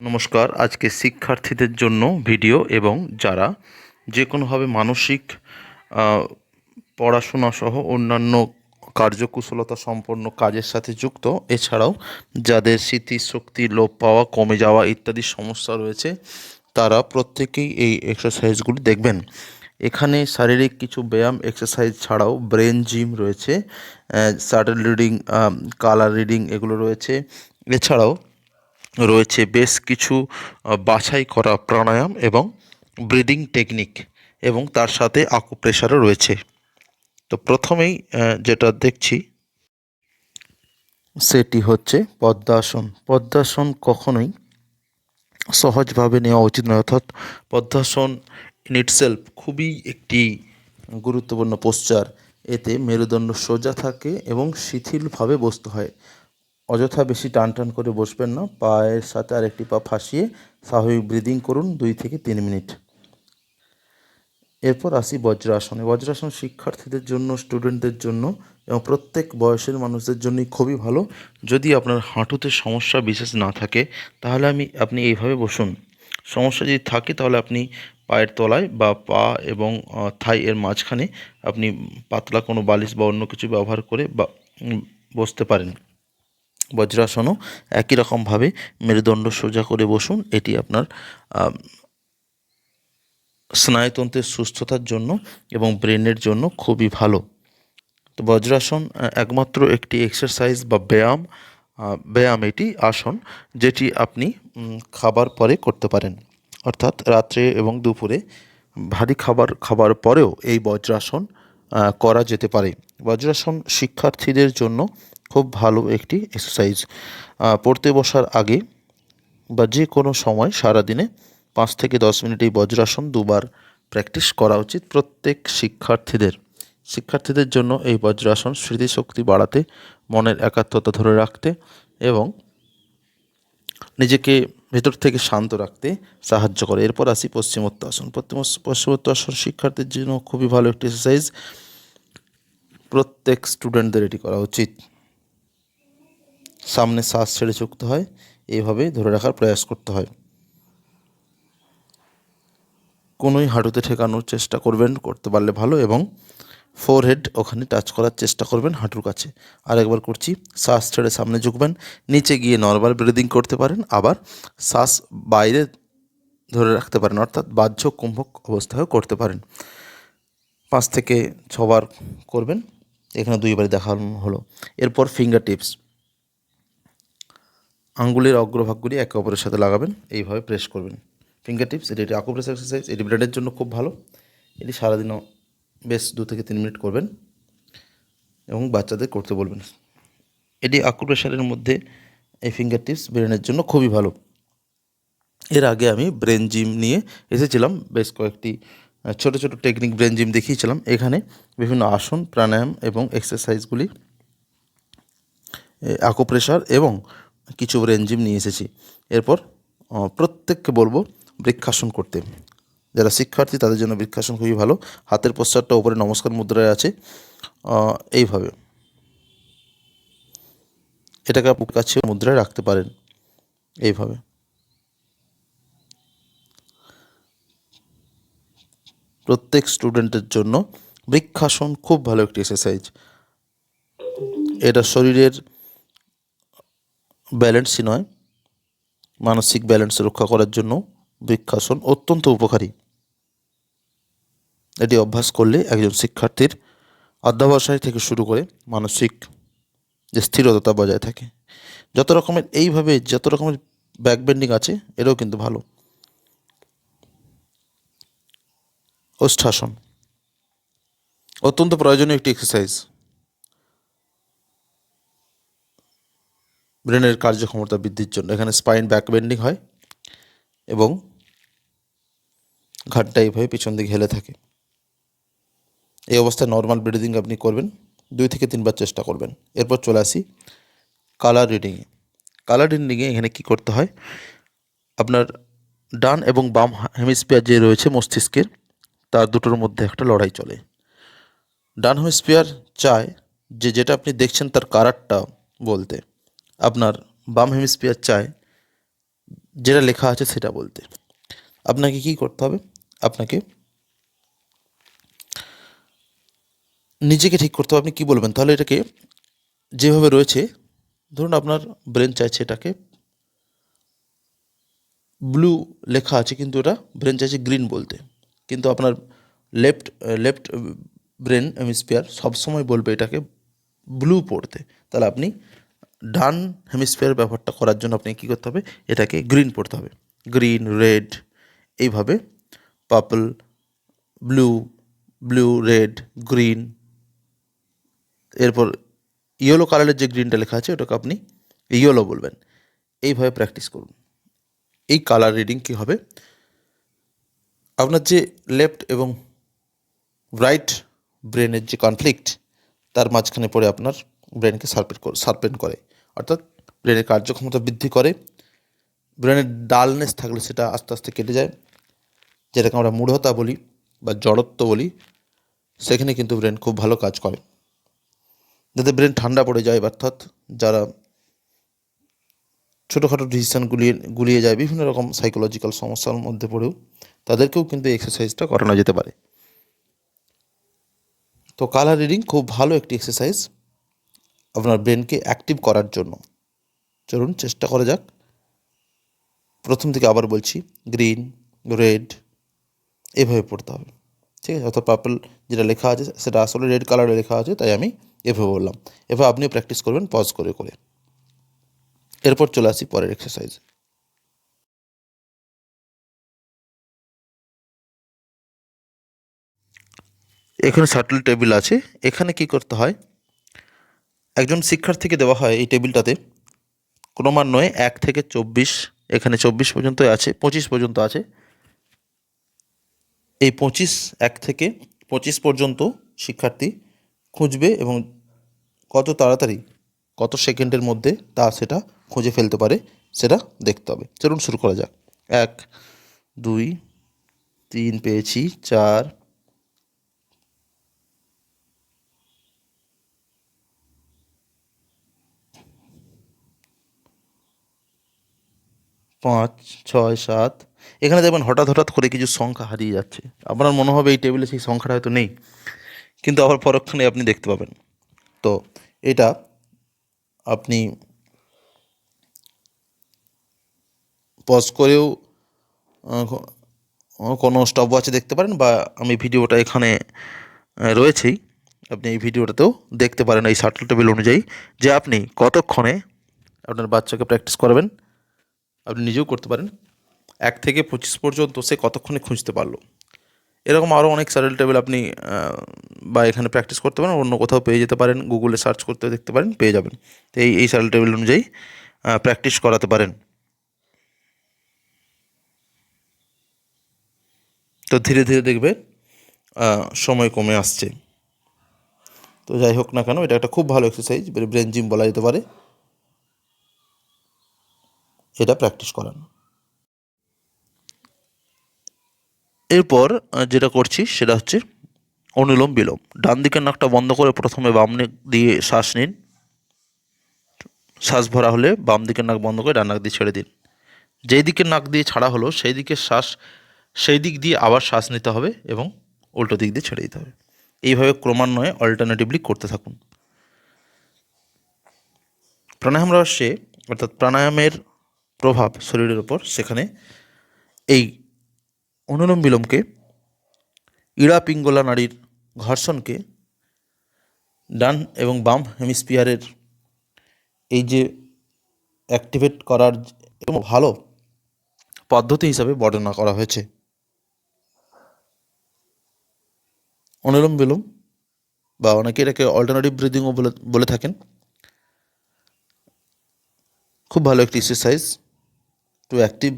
নমস্কার, আজকে শিক্ষার্থীদের জন্য ভিডিও এবং যারা যে কোনোভাবে মানসিক পড়াশোনা সহ অন্যান্য কার্যকুশলতা সম্পন্ন কাজের সাথে যুক্ত, এছাড়াও যাদের স্মৃতিশক্তি, লোপ পাওয়া, কমে যাওয়া ইত্যাদি সমস্যা রয়েছে, তারা প্রত্যেকেই এই এক্সারসাইজগুলি দেখবেন। এখানে শারীরিক কিছু ব্যায়াম এক্সারসাইজ ছাড়াও ব্রেন জিম রয়েছে সার্টেল রিডিং কালার রিডিং এগুলো রয়েছে। এছাড়াও রয়েছে বেশ কিছু বাছাই করা প্রাণায়াম এবং ব্রিদিং টেকনিক এবং তার সাথে আকুপ্রেশারও রয়েছে। তো প্রথমেই যেটা দেখছি, সেটি হচ্ছে পদ্মাসন। পদ্মাসন কখনোই সহজভাবে নেওয়া উচিত নয়, অর্থাৎ পদ্মাসন ইন ইটসেলফ খুবই একটি গুরুত্বপূর্ণ পোশ্চার এতে মেরুদণ্ড সোজা থাকে এবং শিথিলভাবে বসতে হয়। অযথা বেশি টান টান করে বসবেন না, পায়ের সাথে আরেকটি পা ফাঁসিয়ে স্বাভাবিক ব্রিদিং করুন দুই থেকে তিন মিনিট। এরপর আসি বজ্রাসনে। বজ্রাসন শিক্ষার্থীদের জন্য স্টুডেন্টদের জন্য এবং প্রত্যেক বয়সের মানুষদের জন্যই খুবই ভালো। যদি আপনার হাঁটুতে সমস্যা বিশেষ না থাকে, তাহলে আমি, আপনি এইভাবে বসুন। সমস্যা যদি থাকে, তাহলে আপনি পায়ের তলায় বা পা এবং থাই এর মাঝখানে আপনি পাতলা কোনো বালিশ বা অন্য কিছু ব্যবহার করে বা বসতে পারেন। বজ্রাসনও একই রকমভাবে মেরুদণ্ড সোজা করে বসুন। এটি আপনার স্নায়ুতন্ত্রের সুস্থতার জন্য এবং ব্রেনের জন্য খুবই ভালো। তো বজ্রাসন একমাত্র একটি এক্সারসাইজ বা ব্যায়াম ব্যায়াম এটি আসন যেটি আপনি খাবার পরে করতে পারেন। অর্থাৎ রাত্রে এবং দুপুরে ভারী খাবার খাবার পরেও এই বজ্রাসন করা যেতে পারে। বজ্রাসন শিক্ষার্থীদের জন্য খুব ভালো একটি এক্সারসাইজ পড়তে বসার আগে বা যে কোনো সময় সারাদিনে পাঁচ থেকে দশ মিনিট এই বজ্রাসন দুবার প্র্যাকটিস করা উচিত প্রত্যেক শিক্ষার্থীদের। শিক্ষার্থীদের জন্য এই বজ্রাসন স্মৃতিশক্তি বাড়াতে, মনের একাত্মতা ধরে রাখতে এবং নিজেকে ভেতর থেকে শান্ত রাখতে সাহায্য করে। এরপর আসি পশ্চিমোত্তাসন পশ্চিম পশ্চিমোত্তাসন শিক্ষার্থীর জন্য খুবই ভালো একটি এক্সারসাইজ প্রত্যেক স্টুডেন্টদের এটি করা উচিত। সামনে শ্বাস ছেড়ে চুকতে হয়। এইভাবে ধরে রাখার প্রয়াস করতে হয়। কোনোই হাঁটুতে ঠেকানোর চেষ্টা করবেন, করতে পারলে ভালো এবং ফোরহেড ওখানে টাচ করার চেষ্টা করবেন হাঁটুর কাছে। আরেকবার করছি, শ্বাস ছেড়ে সামনে ঝুঁকবেন, নিচে গিয়ে নর্মাল ব্রিদিং করতে পারেন, আবার শ্বাস বাইরে ধরে রাখতে পারেন, অর্থাৎ বাহ্য কুম্ভক অবস্থায়ও করতে পারেন। পাঁচ থেকে ছবার করবেন, এখানে দুইবার দেখানো হলো। এরপর ফিঙ্গার টিপস আঙ্গুলের অগ্রভাগগুলি একে অপরের সাথে লাগাবেন, এইভাবে প্রেস করবেন। ফিঙ্গার টিপস এটি একটি আকুপ্রেস এক্সারসাইজ এটি ব্রেনের জন্য খুব ভালো। এটি সারাদিনও বেশ দু থেকে তিন মিনিট করবেন এবং বাচ্চাদের করতে বলবেন। এটি আকুপ্রেশারের মধ্যে এই ফিঙ্গার টিপস ব্রেনের জন্য খুবই ভালো। এর আগে আমি ব্রেন জিম নিয়ে এসেছিলাম, বেশ কয়েকটি ছোট ছোট টেকনিক ব্রেন জিম দেখিয়েছিলাম। এখানে বিভিন্ন আসন, প্রাণায়াম এবং এক্সারসাইজগুলি আকুপ্রেশার এবং কিছু ব্রেন জিম নিয়ে এসেছি। এরপর প্রত্যেককে বলব বৃক্ষাসন করতে। যারা শিক্ষার্থী, তাদের জন্য বৃক্ষাসন খুবই ভালো। হাতের পোস্টারটা উপরে নমস্কার মুদ্রায় আছে। এইভাবে। এটাকে বুক কাছে মুদ্রায় রাখতে পারেন। এইভাবে। প্রত্যেক স্টুডেন্টের জন্য বৃক্ষাসন খুব ভালো একটি এক্সারসাইজ। এটা শরীরের ব্যালেন্সই নয়। মানসিক ব্যালেন্স রক্ষা করার জন্য বৃক্ষাসন অত্যন্ত উপকারী। এটি অভ্যাস করলে একজন শিক্ষার্থীর অধ্যাবসায় থেকে শুরু করে মানসিক যে স্থিরতা বজায় থাকে। যত রকমের এইভাবে যত রকমের ব্যাকবেন্ডিং আছে, এটাও কিন্তু ভালো। ওষ্ঠাসন। অত্যন্ত প্রয়োজনীয় একটি এক্সারসাইজ ব্রেনের কার্যক্ষমতা বৃদ্ধির জন্য। এখানে স্পাইন ব্যাক বেন্ডিং হয় এবং ঘাটটা এইভাবে পিছন দিকে হেলে থাকে। এই অবস্থায় নর্মাল ব্রিদিং আপনি করবেন, দুই থেকে তিনবার চেষ্টা করবেন। এরপর চলে আসি কালার রিডিংয়ে কালার রিডিংয়ে এখানে কি করতে হয়? আপনার ডান এবং বাম হেমিস্ফিয়ার যে রয়েছে মস্তিষ্কের, তার দুটোর মধ্যে একটা লড়াই চলে। ডান হেমিস্ফিয়ার চায় যে যেটা আপনি দেখছেন তার কারারটা বলতে। আপনার বাম হেমিস্ফিয়ার চায়, যেটা লেখা আছে সেটা বলতে। আপনাকে কি করতে হবে? আপনাকে নিজেকে ঠিক করতে হবে। আপনি কী বলবেন? তাহলে এটাকে যেভাবে রয়েছে, ধরুন আপনার ব্রেন চাইছে এটাকে ব্লু লেখা আছে, কিন্তু ওটা ব্রেন চাইছে গ্রিন বলতে। কিন্তু আপনার লেফট লেফট ব্রেন হেমিস্ফিয়ার সবসময় বলবে এটাকে ব্লু পড়তে। তাহলে আপনি ডান হেমিস্ফিয়ার ব্যবহারটা করার জন্য আপনি কী করতে হবে? এটাকে গ্রিন পড়তে হবে। গ্রিন রেড এইভাবে purple blue blue red green এরপর ইয়েলো কালারের যে গ্রিনটা লেখা আছে, ওটাকে আপনি ইয়েলো বলবেন। এইভাবে প্র্যাকটিস করুন। এই কালার রিডিং কী হবে? আপনার যে লেফট এবং রাইট ব্রেনের যে কনফ্লিক্ট তার মাঝখানে পড়ে আপনার ব্রেনকে সার্পেট সার্পেন করে। অর্থাৎ ব্রেনের কার্যক্ষমতা বৃদ্ধি করে। ব্রেনের ডালনেস থাকলে সেটা আস্তে আস্তে কেটে যায়। যেটাকে আমরা মূঢ়তা বলি বা জড়ত্ব বলি, সেখানে কিন্তু ব্রেন খুব ভালো কাজ করে। যাতে ব্রেন ঠান্ডা পড়ে যায়, অর্থাৎ যারা ছোটোখাটো ডিসিশান গুলিয়ে গুলিয়ে যায়, বিভিন্ন রকম সাইকোলজিক্যাল সমস্যার মধ্যে পড়েও, তাদেরকেও কিন্তু এক্সারসাইজটা করানো যেতে পারে। তো কালার রিডিং খুব ভালো একটি এক্সারসাইজ আপনার ব্রেনকে অ্যাক্টিভ করার জন্য। চলুন চেষ্টা করা যাক। প্রথম থেকে আবার বলছি গ্রিন রেড এভাবে পড়তে হবে। ঠিক আছে? অর্থাৎ পার্পল যেটা লেখা আছে, সেটা আসলে রেড কালারে লেখা আছে, তাই আমি এভাবে বললাম। এভাবে আপনিও প্র্যাকটিস করবেন পজ করে করে। এরপর চলে আসি পরের এক্সারসাইজ এখানে শাটল টেবিল আছে। এখানে কি করতে হয়? একজন শিক্ষার্থীকে দেওয়া হয় এই টেবিলটাতে। ক্রমান্বয়ে এক থেকে চব্বিশ, এখানে চব্বিশ পর্যন্ত আছে, পঁচিশ পর্যন্ত আছে। এই পঁচিশ, এক থেকে পঁচিশ পর্যন্ত শিক্ষার্থী খুঁজবে এবং কত তাড়াতাড়ি, কত সেকেন্ডের মধ্যে তা সেটা খুঁজে ফেলতে পারে, সেটা দেখতে হবে। চলুন শুরু করা যাক। এক, দুই, তিন পেয়েছি, চার পাঁচ, ছয়, সাত। এখানে দেখবেন হঠাৎ হঠাৎ করে কিছু সংখ্যা হারিয়ে যাচ্ছে। আপনার মনে হবে এই টেবিলে সেই সংখ্যাটা হয়তো নেই। কিন্তু আবার পরক্ষণে আপনি দেখতে পাবেন। তো এটা আপনি পজ করেও কোনো স্টপ ওয়াচে দেখতে পারেন বা আমি ভিডিওটা এখানে রয়েছেই। আপনি এই ভিডিওটাতেও দেখতে পারেন এই শাটল টেবিল অনুযায়ী যে আপনি কতক্ষণে আপনার বাচ্চাকে প্র্যাকটিস করবেন। আপনি নিজেও করতে পারেন। এক থেকে পঁচিশ পর্যন্ত সে কতক্ষণে খুঁজতে পারল। এরকম আরও অনেক স্যারেল টেবিল আপনি বা এখানে প্র্যাকটিস করতে পারেন, অন্য কোথাও পেয়ে যেতে পারেন গুগলে সার্চ করতে দেখতে পারেন, পেয়ে যাবেন। তো এই এই স্যারেল টেবিল অনুযায়ী প্র্যাকটিস করাতে পারেন। তো ধীরে ধীরে দেখবে সময় কমে আসছে। তো যাই হোক না কেন, এটা একটা খুব ভালো এক্সারসাইজ ব্রেন জিম বলা যেতে পারে। এটা প্র্যাকটিস করান। এরপর যেটা করছি সেটা হচ্ছে অনুলোম বিলোম। ডান দিকের নাকটা বন্ধ করে প্রথমে বাম দিয়ে শ্বাস নিন। শ্বাস ভরা হলে বাম দিকের নাক বন্ধ করে ডান নাক দিয়ে ছেড়ে দিন। যেই দিকের নাক দিয়ে ছাড়া হলো, সেই দিকের শ্বাস, সেই দিক দিয়ে আবার শ্বাস নিতে হবে এবং উল্টো দিক দিয়ে ছেড়ে দিতে হবে। এইভাবে ক্রমান্বয়ে অল্টারনেটিভলি করতে থাকুন। প্রাণায়াম রহস্যে, অর্থাৎ প্রাণায়ামের প্রভাব শরীরের ওপর সেখানে এই অনুলোম বিলোমকে ইড়া পিঙ্গলা নাড়ির ঘর্ষণকে, ডান এবং বাম হেমিস্ফিয়ারের এই যে অ্যাক্টিভেট করার ভালো পদ্ধতি হিসাবে বর্ণনা করা হয়েছে। অনুলোম বিলোম, বা অনেকে এটাকে অল্টারনেটিভ ব্রিদিংও বলে বলে থাকেন। খুব ভালো একটি exercise to active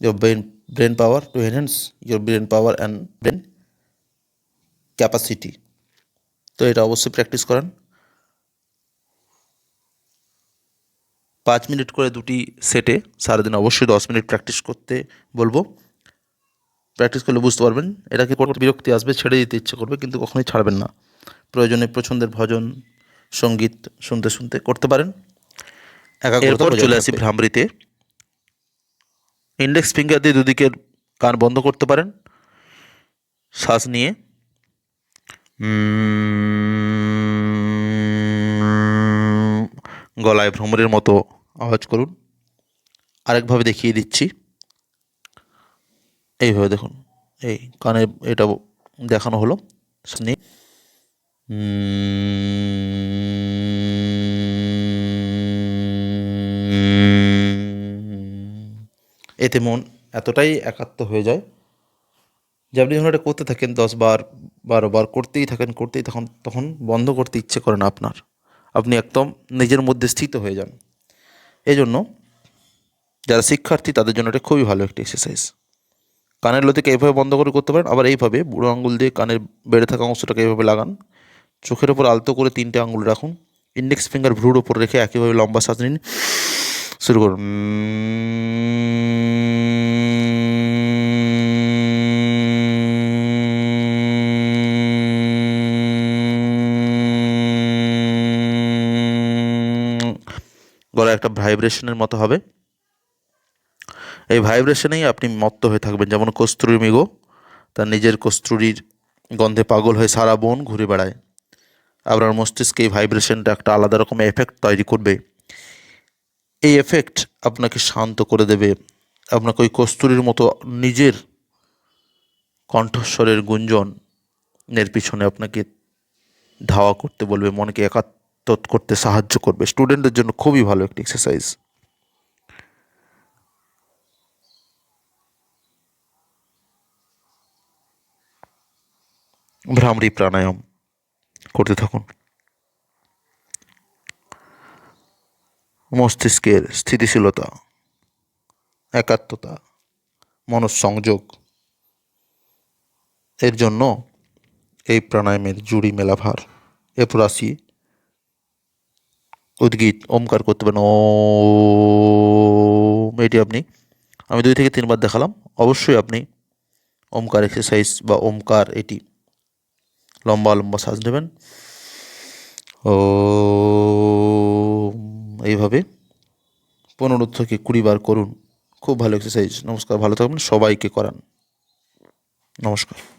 your brain brain power to enhance your brain power and brain capacity. তো এটা অবশ্যই প্র্যাকটিস করান। পাঁচ মিনিট করে দুটি সেটে সারাদিন অবশ্যই দশ মিনিট প্র্যাকটিস করতে বলব। প্র্যাকটিস করলে বুঝতে পারবেন এটাকে বিরক্তি আসবে ছেড়ে দিতে ইচ্ছে করবে, কিন্তু কখনোই ছাড়বেন না। প্রয়োজনে পছন্দের ভজন, সংগীত শুনতে শুনতে করতে পারেন। এরপর চলে আসি ভ্রামরিতে। ইন্ডেক্স ফিঙ্গার দিয়ে দুদিকের কান বন্ধ করতে পারেন। শ্বাস নিয়ে। গলায় ভ্রমরের মতো আওয়াজ করুন। আরেকভাবে দেখিয়ে দিচ্ছি। এইভাবে দেখুন। এই কানে এটা দেখানো হলো। শুনি এতে মন এতটাই একাত্ম হয়ে যায় যে আপনি যখন এটা করতে থাকেন দশ বার, বারো বার, করতেই থাকেন, করতেই তখন তখন বন্ধ করতে ইচ্ছে করে না আপনার। আপনি একদম নিজের মধ্যে স্থিত হয়ে যান। এই জন্য যারা শিক্ষার্থী, তাদের জন্য এটা খুবই ভালো একটি এক্সারসাইজ কানের লতিকে এইভাবে বন্ধ করে করতে পারেন, আবার এইভাবে বুড়ো আঙুল দিয়ে কানের বেড়ে থাকা অংশটাকে এইভাবে লাগান। চোখের ওপর আলতো করে তিনটে আঙুল রাখুন। ইন্ডেক্স ফিঙ্গার ভ্রুর ওপর রেখে একইভাবে লম্বা শ্বাস নিন। শুরু করুন। গলায় একটা ভাইব্রেশনের মতো হবে। এই ভাইব্রেশনেই আপনি মত্ত হয়ে থাকবেন। যেমন কস্তুরী মৃগ তার নিজের কস্তুরীর গন্ধে পাগল হয়ে সারা বন ঘুরে বেড়ায়। আপনার মস্তিষ্কে এই ভাইব্রেশনটা একটা আলাদা রকমের এফেক্ট তৈরি করবে। এই এফেক্ট আপনাকে শান্ত করে দেবে। আপনাকে ওই কস্তুরীর মতো নিজের কণ্ঠস্বরের গুঞ্জনের পিছনে আপনাকে ধাওয়া করতে বলবে, মনকে একাত্ম করতে সাহায্য করবে। স্টুডেন্টদের জন্য খুবই ভালো একটি এক্সারসাইজ ভ্রামরী প্রাণায়াম করতে থাকুন। মস্তিষ্কের স্থিতিশীলতা, একাত্মতা, মনঃসংযোগ, এর জন্য এই প্রাণায়ামের জুড়ি মেলাভার এরপর আসি উদ্গীত, ওমকার করতে পারেন। ও এটি আপনি, আমি দুই থেকে তিনবার দেখালাম। অবশ্যই আপনি ওমকার এক্সারসাইজ বা ওমকার এটি লম্বা লম্বা শ্বাস নেবেন। ও এইভাবে পনেরো থেকে কুড়ি বার করুন। খুব ভালো এক্সারসাইজ নমস্কার, ভালো থাকবেন। সবাইকে করান। নমস্কার।